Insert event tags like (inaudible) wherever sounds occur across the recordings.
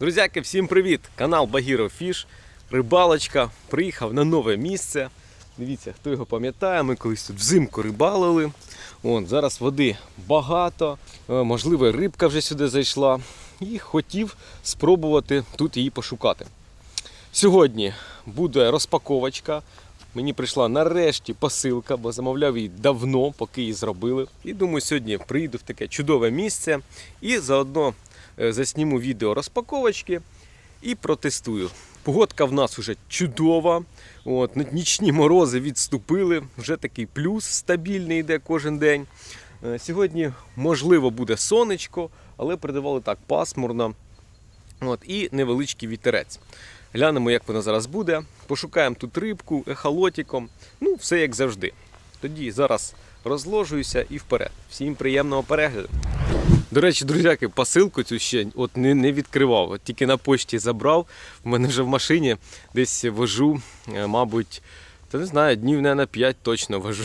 Друзяки, всім привіт! Канал Багіро Фіш. Рибалочка. Приїхав на нове місце. Дивіться, хто його пам'ятає, ми колись тут взимку рибалили. Вон, зараз води багато, е, можливо, рибка вже сюди зайшла. І хотів спробувати тут її пошукати. Сьогодні буде розпаковочка. Мені прийшла нарешті посилка, бо замовляв її давно, поки її зробили. І думаю, сьогодні приїду в таке чудове місце і заодно засніму відео розпаковочки і протестую. Погодка в нас вже чудова. От, ні- нічні морози відступили, вже такий плюс стабільний йде кожен день. Е, Сьогодні, можливо, буде сонечко, але передавали так пасмурно. От, і невеличкий вітерець. Глянемо, як воно зараз буде. Пошукаємо тут рибку, ехолотиком. Ну, все як завжди. Тоді зараз розложуюся і вперед. Всім приємного перегляду. До речі, друзяки, посилку цю ще от не, не відкривав. От тільки на почті забрав. В мене вже в машині десь вожу, е, мабуть, та не знаю, днів не на 5 точно вожу.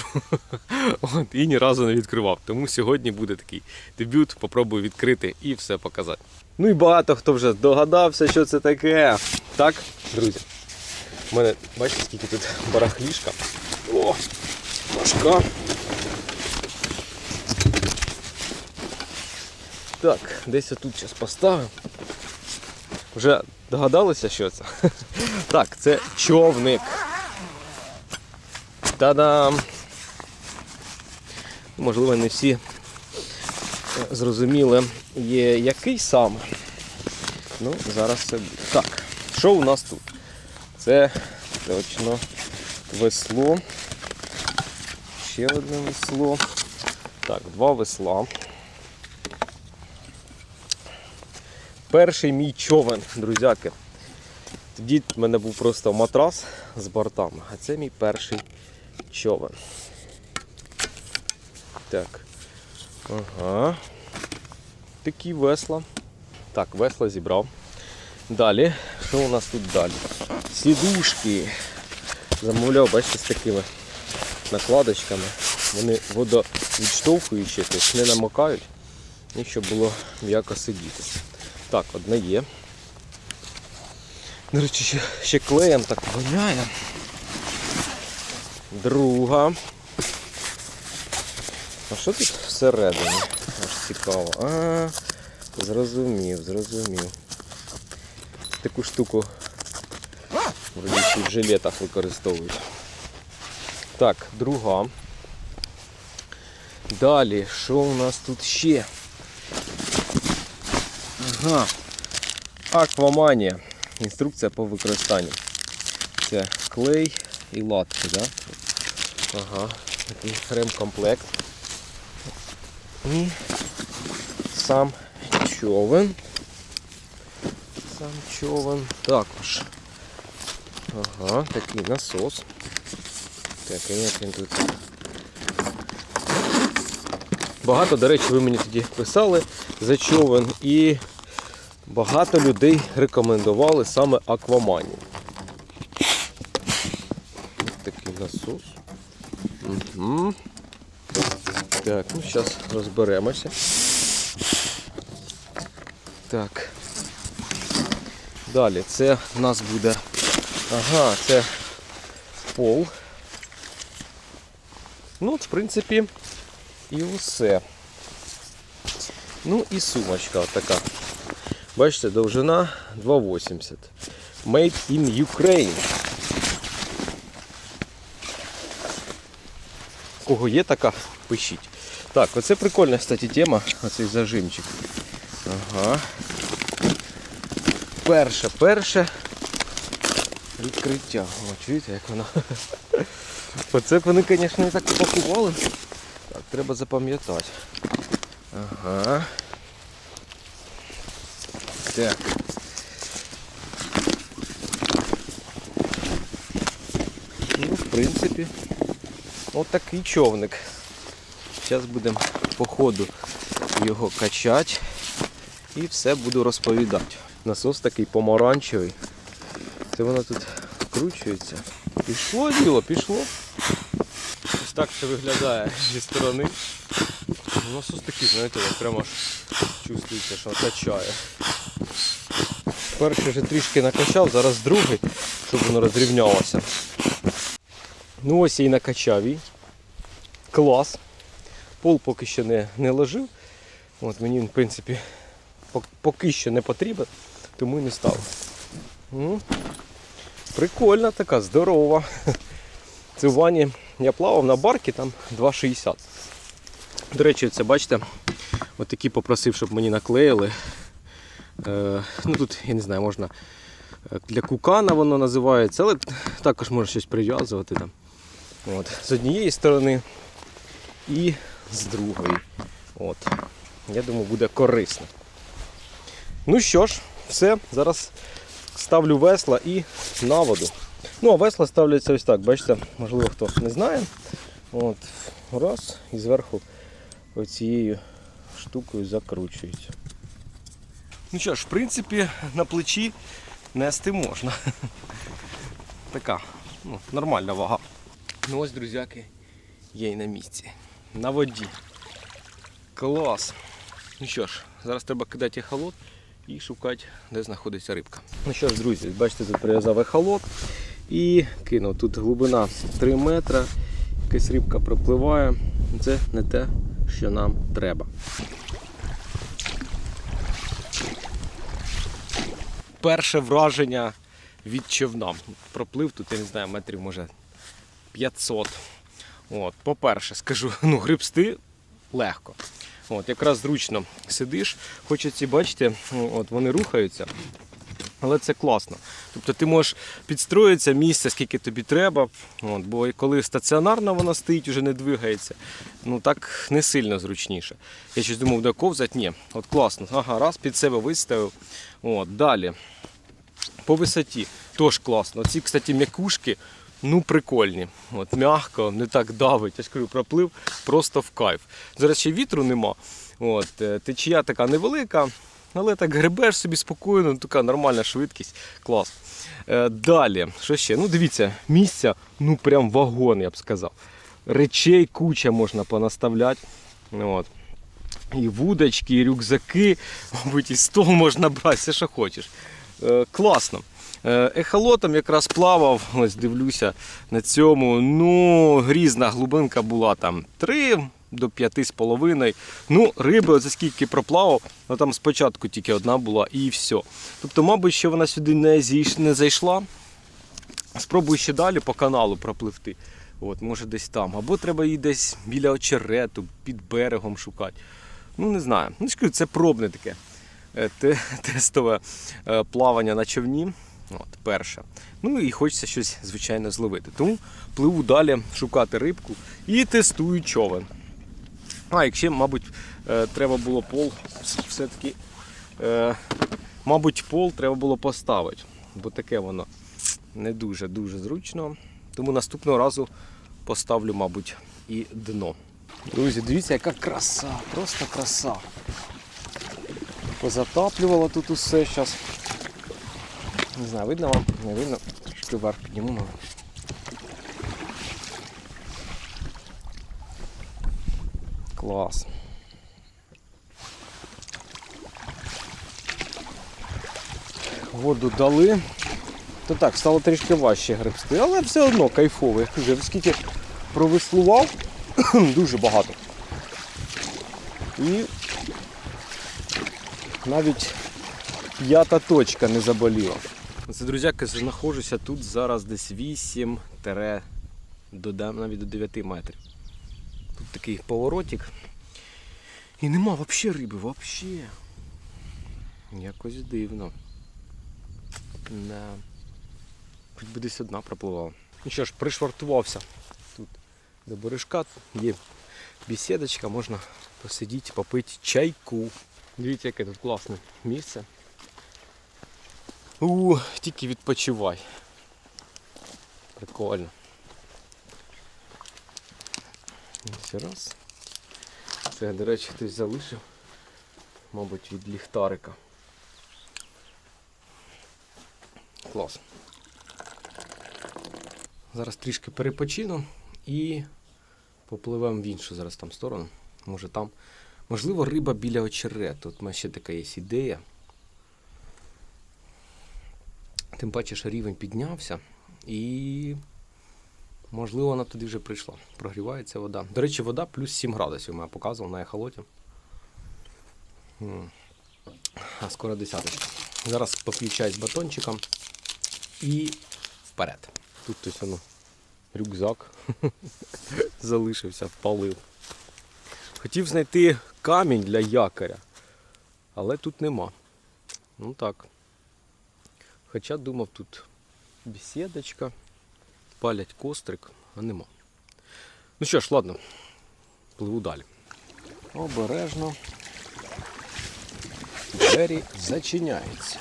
(laughs) От, і ні разу не відкривав. Тому сьогодні буде такий дебют. Попробую відкрити і все показати. Ну і багато хто вже догадався, що це таке. Так, друзі. У мене, бачите, скільки тут барахлішка. О, важка. Так, десь отут зараз поставимо. Вже догадалися, що це? (laughs) Так, це човник. Та-дам! Можливо, не всі е, зрозуміли, є який саме. Ну, зараз це буде. Так, що у нас тут? Це точно весло. Ще одне весло. Так, два весла. Перший мій човен, друзяки. Тоді в мене був просто матрас з бортами, а це мій перший човен. Так. Ага. Такі весла. Так, весла зібрав. Далі, що у нас тут далі? Сідушки. Замовляв, бачите, з такими накладочками. Вони водовідштовхуючі, тобто не намокають. І щоб було м'яко сидіти. Так, одна є. До речі, ще, ще клеєм так воняє. Друга. А що тут всередині? Аж цікаво. А, зрозумів, зрозумів. Таку штуку в жилетах використовують. Так, друга. Далі, що у нас тут ще? Ага. Акваманія. Інструкція по використанню. Це клей і латки, да? Ага. Такий ремкомплект. І сам човен. Сам човен. Також. Ага, такий насос. Так, і як він тут. Багато, до речі, ви мені тоді писали за човен і багато людей рекомендували саме Акваманію. Такий насос. Угу. Так, ну зараз розберемося. Так. Далі це в нас буде. Ага, це пол. Ну, в принципі, і усе. Ну і сумочка така. Бачите, довжина 2,80. Made in Ukraine. Кого є така, пишіть. Так, оце прикольна, кстати, тема, оцей зажимчик. Ага. Перше, перше відкриття. О, чуєте, як воно? (laughs) Оце б вони, звісно, не так упакували. Так, треба запам'ятати. Ага. Так. Ну, в принципі, от човник. Зараз будемо по ходу його качати і все буду розповідати. Насос такий помаранчевий. Це воно тут вкручується. Пішло діло, пішло. Ось так це виглядає зі сторони. Насос такий, знаєте, прямо аж чувствується, що качає. Перший вже трішки накачав, зараз другий, щоб воно розрівнялося. Ну ось я і накачав її. Клас. Пол поки що не, не ложив. От мені він, в принципі, поки що не потрібен, тому і не став. Ну, прикольна така, здорова. (laughs) Це в ванні я плавав на барки, там 2,60. До речі, це бачите, от такі попросив, щоб мені наклеїли. Е, ну тут, я не знаю, можна е, для кукана воно називається, але також можна щось прив'язувати там. От, з однієї сторони і з другої. От. Я думаю, буде корисно. Ну що ж, все, зараз ставлю весла і на воду. Ну, а весла ставляться ось так, бачите, можливо, хто не знає. От, раз, і зверху оцією штукою закручується. Ну що ж, в принципі, на плечі нести можна. Така, ну, нормальна вага. Ну ось, друзяки, є і на місці. На воді. Клас. Ну що ж, зараз треба кидати ехолот і шукати, де знаходиться рибка. Ну що ж, друзі, бачите, тут прив'язав ехолот і кинув. Тут глибина 3 метри, якась рибка пропливає. Це не те, що нам треба. Перше враження від човна. Проплив тут, я не знаю, метрів може 500. От, по-перше, скажу, (laughs) ну, грибсти легко. От, якраз зручно сидиш, хочеться, бачите, от вони рухаються. Але це класно. Тобто ти можеш підстроїтися місце, скільки тобі треба. От, бо коли стаціонарно вона стоїть, вже не двигається, ну так не сильно зручніше. Я щось думав, де ковзати, ні. От класно. Ага, раз під себе виставив. От, далі. По висоті теж класно. Ці, кстати, м'якушки, ну прикольні. От, м'яко, не так давить. Я ж кажу, проплив просто в кайф. Зараз ще вітру нема. От, е, течія така невелика, але так гребеш собі спокійно, ну, така нормальна швидкість. Клас. Е, далі, що ще? Ну, дивіться, місця, ну прям вагон, я б сказав. Речей куча можна понаставляти. От. І вудочки, і рюкзаки, (laughs) мабуть, і стол можна брати, все, що хочеш. Е, класно. Е, Ехолотом якраз плавав, ось дивлюся на цьому. Ну, грізна глибинка була там 3 до 5,5. Ну, риби, за скільки проплавав, ну там спочатку тільки одна була і все. Тобто, мабуть, ще вона сюди не, зійш, не зайшла. Спробую ще далі по каналу пропливти. От, може десь там. Або треба її десь біля очерету, під берегом шукати. Ну, не знаю. Ну, ж кажу, це пробне таке е, те- (laughs) тестове е, плавання на човні. От, перше. Ну і хочеться щось, звичайно, зловити. Тому пливу далі шукати рибку і тестую човен. А, якщо, мабуть, е, треба було пол все-таки, е, мабуть, пол треба було поставити, бо таке воно не дуже-дуже зручно. Тому наступного разу поставлю, мабуть, і дно. Друзі, дивіться, яка краса, просто краса. Позатаплювало тут усе зараз. Не знаю, видно вам, не видно. Трішки вверх піднімемо. Клас. Воду дали. То так, стало трішки важче гребсти, але все одно кайфово. Я кажу, я скільки провеслував, (coughs) дуже багато. І навіть п'ята точка не заболіла. Це, друзяки, знаходжуся тут зараз десь 8 до навіть до 9 метрів. Такий поворотик. І нема взагалі риби, взагалі. Якось дивно. Да. Хоч би десь одна пропливала. Ну що ж, пришвартувався тут до бережка. Є бесідочка, можна посидіти, попити чайку. Дивіться, яке тут класне місце. У, тільки відпочивай. Прикольно. Ось раз. Це, до речі, хтось залишив, мабуть, від ліхтарика. Клас. Зараз трішки перепочину і попливемо в іншу зараз там сторону. Може там. Можливо, риба біля очерету. Тут у мене ще така є ідея. Тим паче, що рівень піднявся і можливо вона туди вже прийшла. Прогрівається вода. До речі, вода плюс 7 градусів мене показував на ехолоті. А скоро десяточка. Зараз поп'ю чай з батончиком і вперед. Тут ось воно рюкзак (laughs) залишився, впалив. Хотів знайти камінь для якоря, але тут нема. Ну так. Хоча думав, тут бесідочка, палять кострик, а нема. Ну що ж, ладно, пливу далі. Обережно. Двері зачиняються.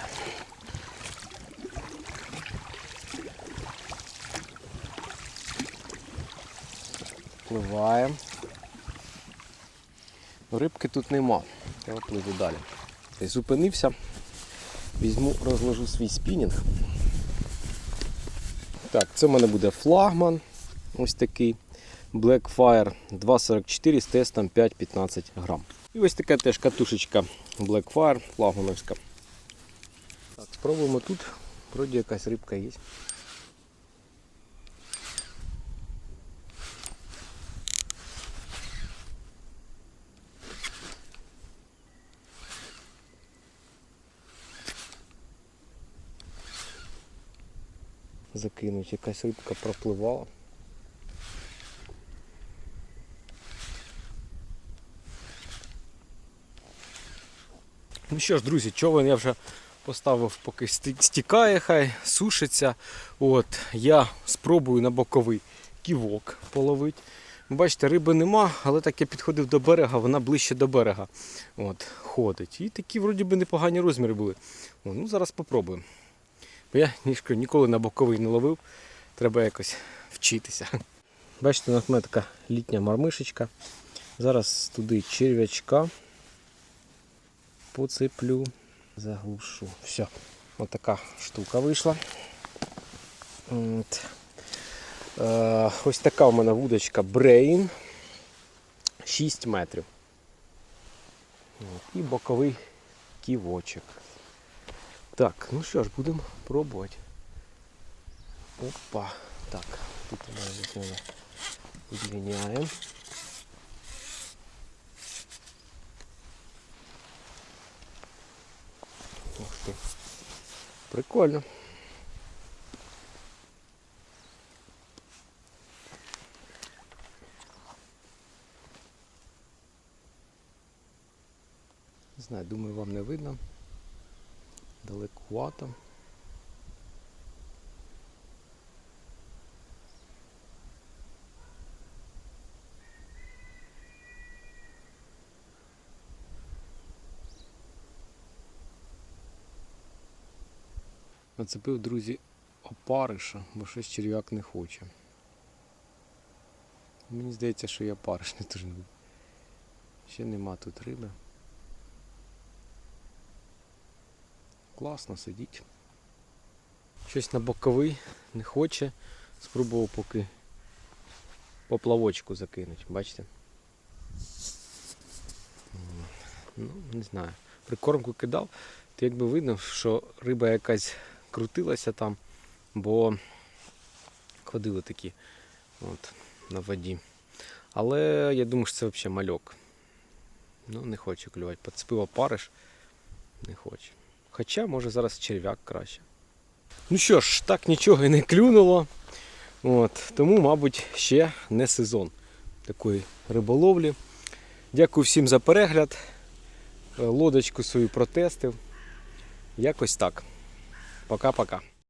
Пливаємо. Рибки тут нема. Я пливу далі. Зупинився. Візьму, розложу свій спінінг. Так, це в мене буде флагман. Ось такий. Blackfire 244 з тестом 5-15 грам. І ось така теж катушечка Blackfire флагмановська. Так, спробуємо тут. Вроді якась рибка є. Закинуть, якась рибка пропливала. Ну що ж, друзі, човен я вже поставив, поки стікає, хай сушиться. От, я спробую на боковий ківок половити. Бачите, риби нема, але так я підходив до берега, вона ближче до берега от, ходить. І такі вроді би непогані розміри були. О, ну зараз попробуємо. Бо я ніжко ніколи на боковий не ловив. Треба якось вчитися. Бачите, у мене така літня мармишечка. Зараз туди черв'ячка поцеплю, заглушу. Все, отака штука вийшла. От. Е, ось така у мене вудочка Brain 6 метрів. І боковий ківочок. Так, ну що ж, будемо пробувати. Опа. Так, тут знову удлиняємо. Ух ти. Прикольно. Не знаю, думаю, вам не видно. Далекувато. Нацепив, друзі, опариша, бо щось черв'як не хоче. Мені здається, що я опариш (laughs) не дуже. Ще нема тут риби. Класно сидіть. Щось на боковий не хоче. Спробував поки поплавочку закинути, бачите? Ну, не знаю. Прикормку кидав, то якби видно, що риба якась крутилася там, бо ходили такі от, на воді. Але я думаю, що це взагалі мальок. Ну, не хоче клювати. Поцепив опариш, не хоче. Хоча, може, зараз черв'як краще. Ну що ж, так нічого і не клюнуло. От, тому, мабуть, ще не сезон такої риболовлі. Дякую всім за перегляд. Е, Лодочку свою протестив. Якось так. Пока-пока.